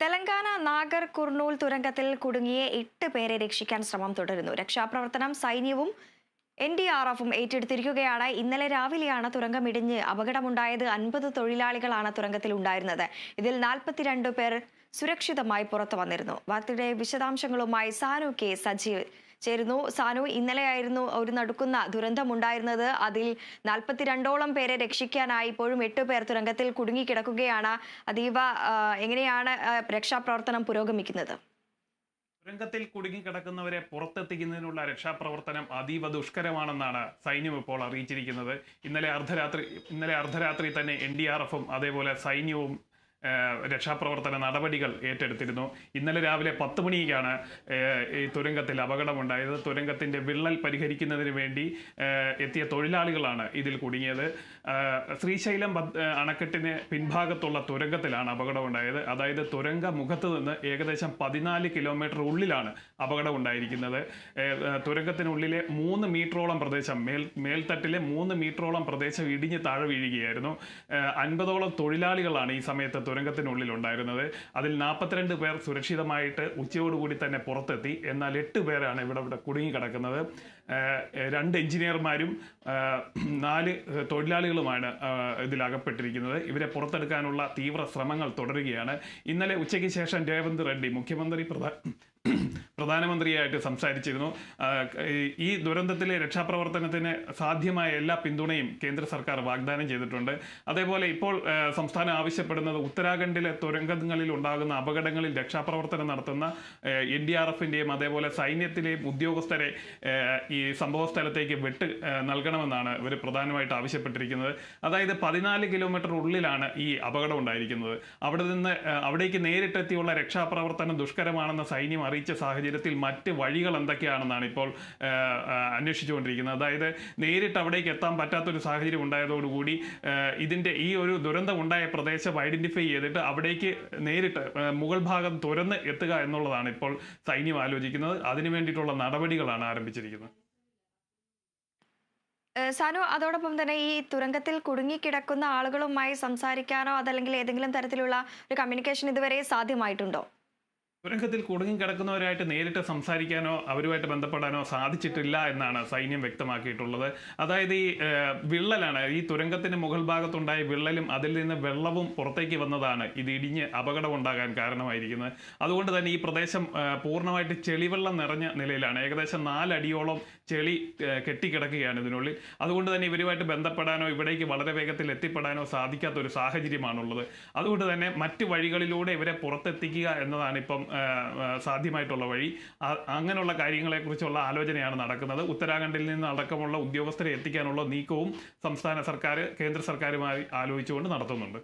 തെലങ്കാന നാഗർ കുർണൂൽ തുരങ്കത്തിൽ കുടുങ്ങിയ എട്ട് പേരെ രക്ഷിക്കാൻ ശ്രമം തുടരുന്നു. രക്ഷാപ്രവർത്തനം സൈന്യവും എൻ ഡി ആർ എഫും ഏറ്റെടുത്തിരിക്കുകയാണ്. ഇന്നലെ രാവിലെയാണ് തുരങ്കം ഇടിഞ്ഞ് അപകടമുണ്ടായത്. അൻപത് തൊഴിലാളികളാണ് തുരങ്കത്തിൽ ഉണ്ടായിരുന്നത് ഇതിൽ നാൽപ്പത്തിരണ്ട് പേർ സുരക്ഷിതമായി പുറത്തു വന്നിരുന്നു. വാർത്തയുടെ വിശദാംശങ്ങളുമായി സാനു കെ സജീവ്. ചേരുന്നു. സാനു ഇന്നലെയായിരുന്നു ഒരു നടുക്കുന്ന ദുരന്തമുണ്ടായിരുന്നത്. അതിൽ നാൽപ്പത്തിരണ്ടോളം പേരെ രക്ഷിക്കാനായി ഇപ്പോഴും എട്ട് പേർ തുരങ്കത്തിൽ കുടുങ്ങിക്കിടക്കുകയാണ്. അതീവ എങ്ങനെയാണ് രക്ഷാപ്രവർത്തനം പുരോഗമിക്കുന്നത്? തുരങ്കത്തിൽ കുടുങ്ങിക്കിടക്കുന്നവരെ പുറത്തെത്തിക്കുന്നതിനുള്ള രക്ഷാപ്രവർത്തനം അതീവ ദുഷ്കരമാണെന്നാണ് സൈന്യം ഇപ്പോൾ അറിയിച്ചിരിക്കുന്നത്. ഇന്നലെ അർദ്ധരാത്രി ഇന്നലെ അർദ്ധരാത്രി തന്നെ എൻ അതേപോലെ സൈന്യവും രക്ഷാപ്രവർത്തന നടപടികൾ ഏറ്റെടുത്തിരുന്നു. ഇന്നലെ രാവിലെ പത്ത് മണിക്കാണ് ഈ തുരങ്കത്തിൽ അപകടമുണ്ടായത്. തുരങ്കത്തിന്റെ വിള്ളൽ പരിഹരിക്കുന്നതിന് വേണ്ടി എത്തിയ തൊഴിലാളികളാണ് ഇതിൽ കുടുങ്ങിയത്. ശ്രീശൈലം അണക്കെട്ടിന് പിൻഭാഗത്തുള്ള തുരങ്കത്തിലാണ് അപകടമുണ്ടായത്. അതായത് തുരങ്ക മുഖത്ത് നിന്ന് ഏകദേശം പതിനാല് കിലോമീറ്റർ ഉള്ളിലാണ് അപകടം ഉണ്ടായിരിക്കുന്നത് ഏ, ഏ, തുരങ്കത്തിനുള്ളിലെ മൂന്ന് മീറ്ററോളം പ്രദേശം മേൽ മേൽത്തട്ടിലെ മൂന്ന് മീറ്ററോളം പ്രദേശം ഇടിഞ്ഞ് താഴെ വീഴുകയായിരുന്നു. അൻപതോളം തൊഴിലാളികളാണ് ഈ സമയത്ത് തുരങ്കത്തിനുള്ളിൽ ഉണ്ടായിരുന്നത് അതിൽ നാൽപ്പത്തിരണ്ട് പേർ സുരക്ഷിതമായിട്ട് ഉച്ചയോടുകൂടി തന്നെ പുറത്തെത്തി. എന്നാൽ എട്ട് പേരാണ് ഇവിടെ ഇവിടെ കുടുങ്ങിക്കിടക്കുന്നത്. രണ്ട് എഞ്ചിനീയർമാരും നാല് തൊഴിലാളികളുമാണ് ഇതിലകപ്പെട്ടിരിക്കുന്നത് ഇവരെ പുറത്തെടുക്കാനുള്ള തീവ്ര ശ്രമങ്ങൾ തുടരുകയാണ്. ഇന്നലെ ഉച്ചയ്ക്ക് ശേഷം രേവന്ത് റെഡ്ഡി മുഖ്യമന്ത്രി പ്രധാ പ്രധാനമന്ത്രിയായിട്ട് സംസാരിച്ചിരുന്നു. ഈ- ദുരന്തത്തിലെ രക്ഷാപ്രവർത്തനത്തിന് സാധ്യമായ എല്ലാ പിന്തുണയും കേന്ദ്ര സർക്കാർ വാഗ്ദാനം ചെയ്തിട്ടുണ്ട്. അതേപോലെ ഇപ്പോൾ സംസ്ഥാനം ആവശ്യപ്പെടുന്നത് ഉത്തരാഖണ്ഡിലെ തുരങ്കങ്ങളിൽ ഉണ്ടാകുന്ന അപകടങ്ങളിൽ രക്ഷാപ്രവർത്തനം നടത്തുന്ന എൻ ഡി ആർ എഫിന്റെയും അതേപോലെ സൈന്യത്തിലെയും ഉദ്യോഗസ്ഥരെ ഈ സംഭവ സ്ഥലത്തേക്ക് വിട്ട് നൽകണമെന്നാണ് ഇവർ പ്രധാനമായിട്ട് ആവശ്യപ്പെട്ടിരിക്കുന്നത്. അതായത് പതിനാല് കിലോമീറ്റർ ഉള്ളിലാണ് ഈ അപകടം ഉണ്ടായിരിക്കുന്നത്. അവിടെ നിന്ന് അവിടേക്ക് നേരിട്ടെത്തിയുള്ള രക്ഷാപ്രവർത്തനം ദുഷ്കരമാണെന്ന് സൈന്യം അറിയിച്ച സാഹചര്യത്തിൽ മറ്റ് വഴികൾ എന്തൊക്കെയാണെന്നാണ് ഇപ്പോൾ അന്വേഷിച്ചുകൊണ്ടിരിക്കുന്നത്. അതായത് നേരിട്ട് അവിടേക്ക് എത്താൻ പറ്റാത്തൊരു സാഹചര്യം ഉണ്ടായതോടുകൂടി ഇതിന്റെ ഈ ഒരു ദുരന്തം ഉണ്ടായ പ്രദേശം ഐഡന്റിഫൈ ചെയ്തിട്ട് അവിടേക്ക് നേരിട്ട് മുകൾ ഭാഗം തുരന്ന് എത്തുക എന്നുള്ളതാണ് ഇപ്പോൾ സൈന്യം ആലോചിക്കുന്നത്. അതിനു വേണ്ടിയിട്ടുള്ള നടപടികളാണ് ആരംഭിച്ചിരിക്കുന്നത്. സാനു അതോടൊപ്പം തന്നെ ഈ തുരങ്കത്തിൽ കുടുങ്ങിക്കിടക്കുന്ന ആളുകളുമായി സംസാരിക്കാനോ അതല്ലെങ്കിൽ ഏതെങ്കിലും തരത്തിലുള്ള ഒരു കമ്മ്യൂണിക്കേഷൻ ഇതുവരെ സാധ്യമായിട്ടുണ്ടോ? തുരങ്കത്തിൽ കുടുങ്ങിക്കിടക്കുന്നവരായിട്ട് നേരിട്ട് സംസാരിക്കാനോ അവരുമായിട്ട് ബന്ധപ്പെടാനോ സാധിച്ചിട്ടില്ല എന്നാണ് സൈന്യം വ്യക്തമാക്കിയിട്ടുള്ളത്. അതായത് ഈ വിള്ളലാണ്. ഈ തുരങ്കത്തിന് മുകൾ ഭാഗത്തുണ്ടായ വിള്ളലും അതിൽ നിന്ന് വെള്ളവും പുറത്തേക്ക് വന്നതാണ്. ഇത് ഇടിഞ്ഞ് അപകടമുണ്ടാകാൻ കാരണമായിരിക്കുന്നത്. അതുകൊണ്ട് തന്നെ ഈ പ്രദേശം പൂർണമായിട്ട് ചെളിവെള്ളം നിറഞ്ഞ നിലയിലാണ്. ഏകദേശം നാലടിയോളം ചെളി കെട്ടിക്കിടക്കുകയാണ് ഇതിനുള്ളിൽ. അതുകൊണ്ട് തന്നെ ഇവരുമായിട്ട് ബന്ധപ്പെടാനോ ഇവിടേക്ക് വളരെ വേഗത്തിൽ എത്തിപ്പെടാനോ സാധിക്കാത്ത ഒരു സാഹചര്യമാണുള്ളത്. അതുകൊണ്ട് തന്നെ മറ്റ് വഴികളിലൂടെ ഇവരെ പുറത്തെത്തിക്കുക എന്നതാണ് ഇപ്പം സാധ്യമായിട്ടുള്ള വഴി. അങ്ങനെയുള്ള കാര്യങ്ങളെക്കുറിച്ചുള്ള ആലോചനയാണ് നടക്കുന്നത്. ഉത്തരാഖണ്ഡിൽ നിന്ന് അടക്കമുള്ള ഉദ്യോഗസ്ഥരെ എത്തിക്കാനുള്ള നീക്കവും സംസ്ഥാന സർക്കാർ കേന്ദ്ര സർക്കാരുമായി ആലോചിച്ചുകൊണ്ട് നടത്തുന്നുണ്ട്.